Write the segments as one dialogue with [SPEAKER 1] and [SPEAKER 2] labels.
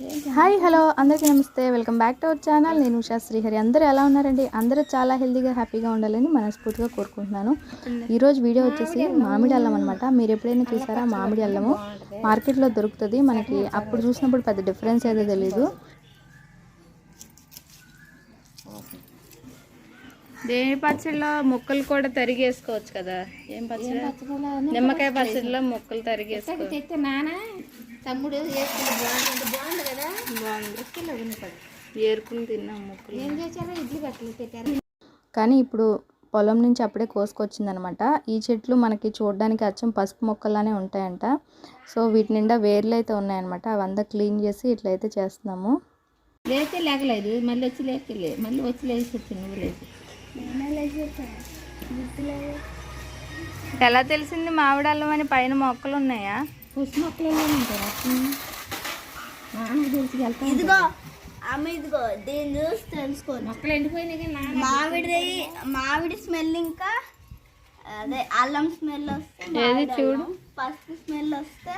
[SPEAKER 1] Hi hello. అందరికీ నమస్తే. Welcome back to our channel. నేను ఉషా శ్రీహరి. అందరూ ఎలా ఉన్నారండి? అందరూ చాలా హెల్తీగా హ్యాపీగా ఉండాలని మనస్ఫూర్తిగా కోరుకుంటున్నాను. ఈరోజు వీడియో వచ్చేసి మామిడి అల్లం అనమాట మీరు ఎప్పుడైనా చూసారా మామిడి అల్లము? మార్కెట్లో దొరుకుతుంది. మనకి అప్పుడు చూసినప్పుడు పెద్ద డిఫరెన్స్ ఏదో తెలీదు. దేని పచ్చడిలో ముక్కలు కూడా తరిగేసుకోవచ్చు కదా? ఏం పచ్చడి? నిమ్మకాయ పచ్చడిలో ముక్కలు తరిగేసుకోవచ్చు
[SPEAKER 2] తమ్ముడు
[SPEAKER 1] ఏరుకుని తిన్నాం ముక్కలు.
[SPEAKER 2] ఏం చేశారో ఇడ్లీ పెట్టారు.
[SPEAKER 1] కానీ ఇప్పుడు పొలం నుంచి అప్పుడే కోసుకొచ్చిందనమాట. ఈ చెట్లు మనకి చూడడానికి అచ్చం పసుపు మొక్కలానే ఉంటాయంట. సో వీటి నిండా వేర్లు అయితే ఉన్నాయన్నమాట. అవంతా క్లీన్ చేసి ఇట్లయితే చేస్తున్నాము.
[SPEAKER 2] లేస్తే లేకలేదు. మళ్ళీ వచ్చి లేకలే మళ్ళీ వచ్చి లేచి వచ్చింది నువ్వు లేచి
[SPEAKER 1] ఎలా తెలిసింది మామిడి అల్లం అని పైన మొక్కలు ఉన్నాయా
[SPEAKER 2] పుష్టి మొక్కలు ఉంటాయి? వెళ్తా
[SPEAKER 3] ఇదిగో అమ్మ ఇదిగో దీన్ని చూసి తెలుసుకో
[SPEAKER 2] మొక్కలు ఎండిపోయినాయి కానీ నాన్న
[SPEAKER 3] మామిడి మామిడి స్మెల్ ఇంకా అదే అల్లం స్మెల్ వస్తే
[SPEAKER 1] చూడు.
[SPEAKER 3] పసుపు స్మెల్ వస్తే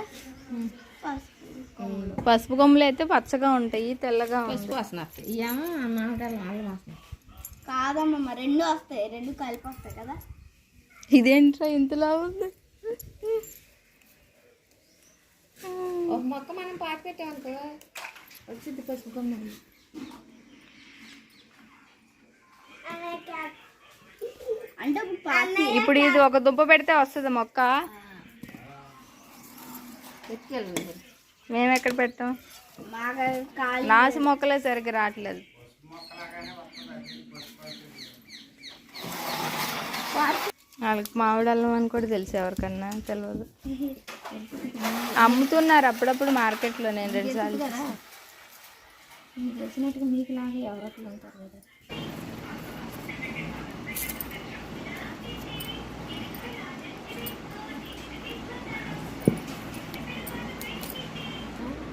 [SPEAKER 3] పసుపు
[SPEAKER 1] పసుపు కొమ్ములు అయితే పచ్చగా ఉంటాయి తెల్లగా
[SPEAKER 2] పసుపు వాసన
[SPEAKER 3] కాదమ్మమ్మ రెండు వస్తాయి. రెండు కలిపి వస్తాయి కదా.
[SPEAKER 1] ఇదేంట్రా ఇంతలా ఉంది?
[SPEAKER 2] ఒక మొక్క మనం పాత పెట్టామనుకో వచ్చింది పసుపు కొమ్మలు
[SPEAKER 3] అంటే ఇప్పుడు
[SPEAKER 1] ఇది ఒక దుబ్బ పెడితే వస్తుంది మొక్క. మేము ఎక్కడ
[SPEAKER 3] కాలి.
[SPEAKER 1] నాసు మొక్కలే సరిగ్గా రావట్లేదు. వాళ్ళకి మామిడి అల్లం అని కూడా తెలుసు ఎవరికన్నా తెలియదు అమ్ముతున్నారు అప్పుడప్పుడు మార్కెట్లో నేను రెండు సార్లు
[SPEAKER 2] కదా మీకు వచ్చినట్టుగా మీకు లాగా ఎవరొకరు ఉంటారు కదా.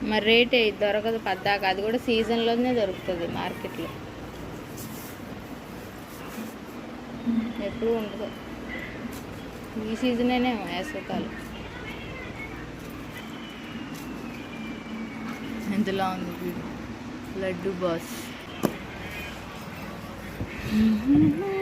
[SPEAKER 1] మరి రేట్ దొరకదు పద్దాక. అది కూడా సీజన్లోనే దొరుకుతుంది మార్కెట్లో. ఎప్పుడు ఉండదు. ఈ సీజనేనే వేసవకాలం. ఎంతలా ఉంది Laddu bus. Mm-hmm.